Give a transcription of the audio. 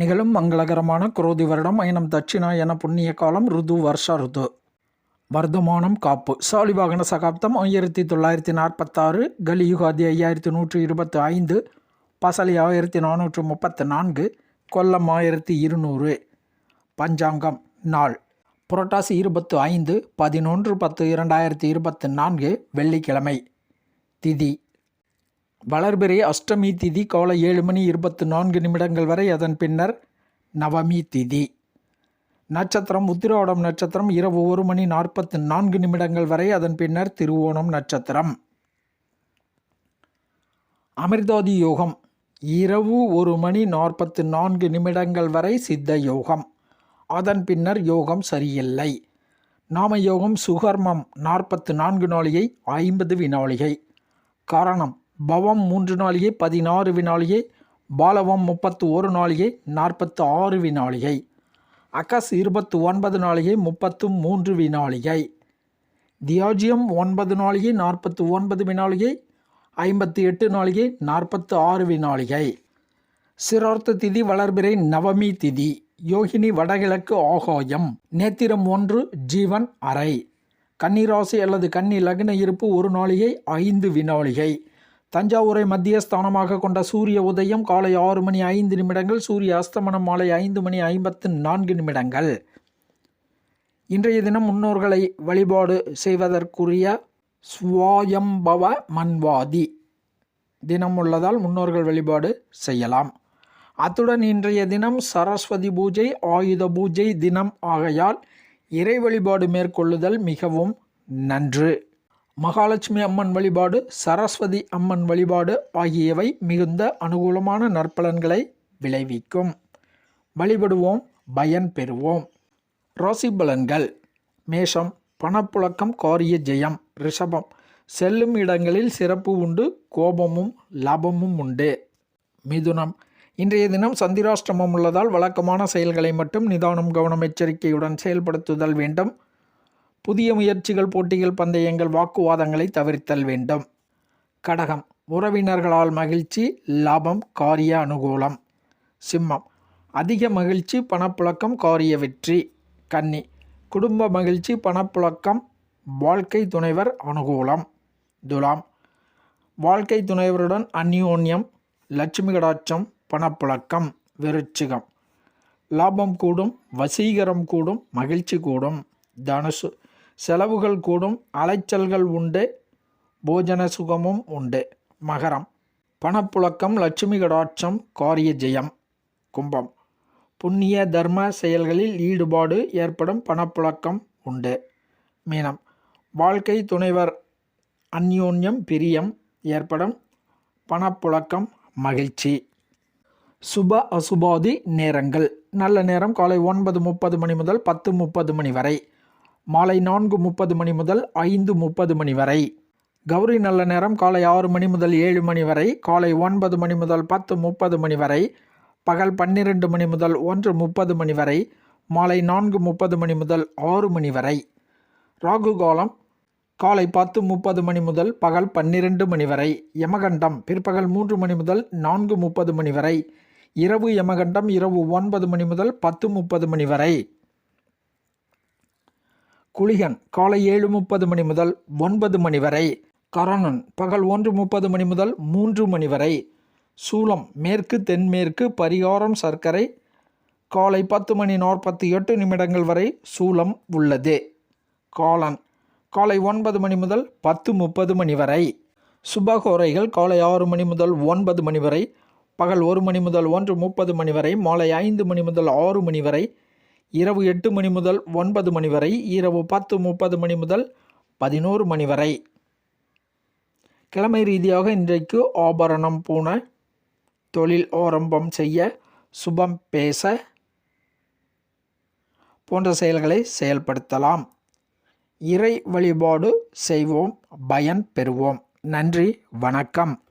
நிகழும் மங்களகரமான குரோதி வருடம் அயனம் தட்சிணாயன புண்ணிய காலம் ருது வருஷ ருது. வர்த்தமானம் காப்பு. சாலிவாகன சகாப்தம் ஆயிரத்தி தொள்ளாயிரத்தி நாற்பத்தாறு கலியுகாதி ஐயாயிரத்தி நூற்றி இருபத்தி ஐந்து பசலி ஆயிரத்தி நானூற்று முப்பத்து நான்கு கொல்லம் ஆயிரத்தி இருநூறு. பஞ்சாங்கம் நாள். புரட்டாசி இருபத்து ஐந்து பதினொன்று பத்து இரண்டாயிரத்தி இருபத்து நான்கு வெள்ளிக்கிழமை. திதி. வளர்பிறை அஷ்டமி திதி காலை ஏழு மணி இருபத்து நான்கு நிமிடங்கள் வரை அதன் பின்னர் நவமி திதி. நட்சத்திரம் உத்திராடம் நட்சத்திரம் இரவு ஒரு மணி நாற்பத்து நான்கு நிமிடங்கள் வரை அதன் பின்னர் திருவோணம் நட்சத்திரம். அமிர்தாதி யோகம் இரவு ஒரு மணி நாற்பத்து நான்கு நிமிடங்கள் வரை சித்த யோகம். அதன் பின்னர் யோகம் சரியில்லை. நாம யோகம் சுகர்மம் நாற்பத்து நான்கு நாளிகை ஐம்பது வினாளிகை. காரணம் பவம் மூன்று நாளிகை பதினாறு வினாளிகை பாலவம் முப்பத்து ஒரு நாளிகை நாற்பத்து ஆறு வினாளிகை அகஸ் இருபத்து ஒன்பது நாளிகை முப்பத்து மூன்று வினாளிகை தியாஜியம் ஒன்பது நாளிகை நாற்பத்து ஒன்பது வினாளிகை ஐம்பத்து எட்டு நாளிகை நாற்பத்து ஆறு வினாளிகை சிரார்த்த திதி வளர்பிறை நவமி திதி யோகினி வடகிழக்கு ஆகாயம் நேத்திரம் ஒன்று ஜீவன் அறை. கன்னிராசி அல்லது கன்னி லக்ன இருப்பு ஒரு நாளிகை ஐந்து வினாளிகை தஞ்சாவூரை மத்திய ஸ்தானமாக கொண்ட சூரிய உதயம் காலை ஆறு மணி ஐந்து நிமிடங்கள் சூரிய அஸ்தமனம் மாலை ஐந்து மணி ஐம்பத்து நான்கு நிமிடங்கள். இன்றைய தினம் முன்னோர்களை வழிபாடு செய்வதற்குரிய ஸ்வாயம்பவ மன்வாதி தினம் உள்ளதால் முன்னோர்கள் வழிபாடு செய்யலாம். அத்துடன் இன்றைய தினம் சரஸ்வதி பூஜை ஆயுத பூஜை தினம் ஆகையால் இறை வழிபாடு மேற்கொள்ளுதல் மிகவும் நன்று. மகாலட்சுமி அம்மன் வழிபாடு சரஸ்வதி அம்மன் வழிபாடு ஆகியவை மிகுந்த அனுகூலமான நற்பலன்களை விளைவிக்கும். வழிபடுவோம் பயன் பெறுவோம். ராசி பலன்கள். மேஷம் பணப்புழக்கம் காரிய ஜெயம் ரிஷபம். செல்லும் இடங்களில் சிறப்பு உண்டு கோபமும் லாபமும் உண்டு. மிதுனம். இன்றைய தினம் சந்திராஷ்டிரமம் உள்ளதால் வழக்கமான செயல்களை மட்டும் நிதானம் கவனம் எச்சரிக்கையுடன் செயல்படுத்துதல் வேண்டும். புதிய முயற்சிகள் போட்டிகள் பந்தயங்கள் வாக்குவாதங்களை தவிர்த்தல் வேண்டும். கடகம். உறவினர்களால் மகிழ்ச்சி லாபம் காரிய அனுகூலம். சிம்மம். அதிக மகிழ்ச்சி பணப்புழக்கம் காரிய வெற்றி. கன்னி. குடும்ப மகிழ்ச்சி பணப்புழக்கம் வாழ்க்கை துணைவர் அனுகூலம். துலாம். வாழ்க்கை துணைவருடன் அந்யோன்யம் லட்சுமி கடாட்சம் பணப்புழக்கம் விருச்சிகம். லாபம் கூடும் வசீகரம் கூடும் மகிழ்ச்சி கூடும். தனுசு. செலவுகள் கூடும் அலைச்சல்கள் உண்டு போஜன சுகமும் உண்டு. மகரம். பணப்புழக்கம் லட்சுமி கடாட்சம் காரிய ஜெயம். கும்பம். புண்ணிய தர்ம செயல்களில் ஈடுபாடு ஏற்படும் பணப்புழக்கம் உண்டு. மீனம். வாழ்க்கை துணைவர் அந்யோன்யம் பிரியம் ஏற்படும் பணப்புழக்கம் மகிழ்ச்சி. சுப அசுபாதி நேரங்கள். நல்ல நேரம் காலை ஒன்பது முப்பது மணி முதல் பத்து முப்பது மணி வரை. மாலை நான்கு முப்பது மணி முதல் ஐந்து முப்பது மணி வரை. கௌரி நல்ல நேரம் காலை ஆறு மணி முதல் ஏழு மணி வரை காலை ஒன்பது மணி முதல் பத்து முப்பது மணி வரை பகல் பன்னிரெண்டு மணி முதல் ஒன்று முப்பது மணி வரை மாலை நான்கு முப்பது மணி முதல் ஆறு மணி வரை. ராகு காலம் காலை பத்து முப்பது மணி முதல் பகல் பன்னிரெண்டு மணி வரை. யமகண்டம் பிற்பகல் மூன்று மணி முதல் நான்கு முப்பது மணி வரை. இரவு யமகண்டம் இரவு ஒன்பது மணி முதல் பத்து முப்பது மணி வரை. குளிகன் காலை ஏழு முப்பது மணி முதல் ஒன்பது மணி வரை கரணன் பகல் ஒன்று முப்பது மணி முதல் மூன்று மணி வரை சூலம் மேற்கு தென்மேற்கு பரிகாரம் சர்க்கரை காலை பத்து மணி நாற்பத்தி எட்டு நிமிடங்கள் வரை சூலம் உள்ளது. காலன் காலை ஒன்பது மணி முதல் பத்து முப்பது மணி வரை சுபகோரைகள் காலை ஆறு மணி முதல் ஒன்பது மணி வரை பகல் ஒரு மணி முதல் ஒன்று முப்பது மணி வரை மாலை ஐந்து மணி முதல் ஆறு மணி வரை இரவு எட்டு மணி முதல் ஒன்பது மணி வரை இரவு பத்து முப்பது மணி முதல் பதினோரு மணி வரை. கிழமை ரீதியாக இன்றைக்கு ஆபரணம் பூன தொழில் ஆரம்பம் செய்ய சுபம் பேச போன்ற செயல்களை செயல்படுத்தலாம். இறை வழிபாடு செய்வோம் பயன் பெறுவோம். நன்றி வணக்கம்.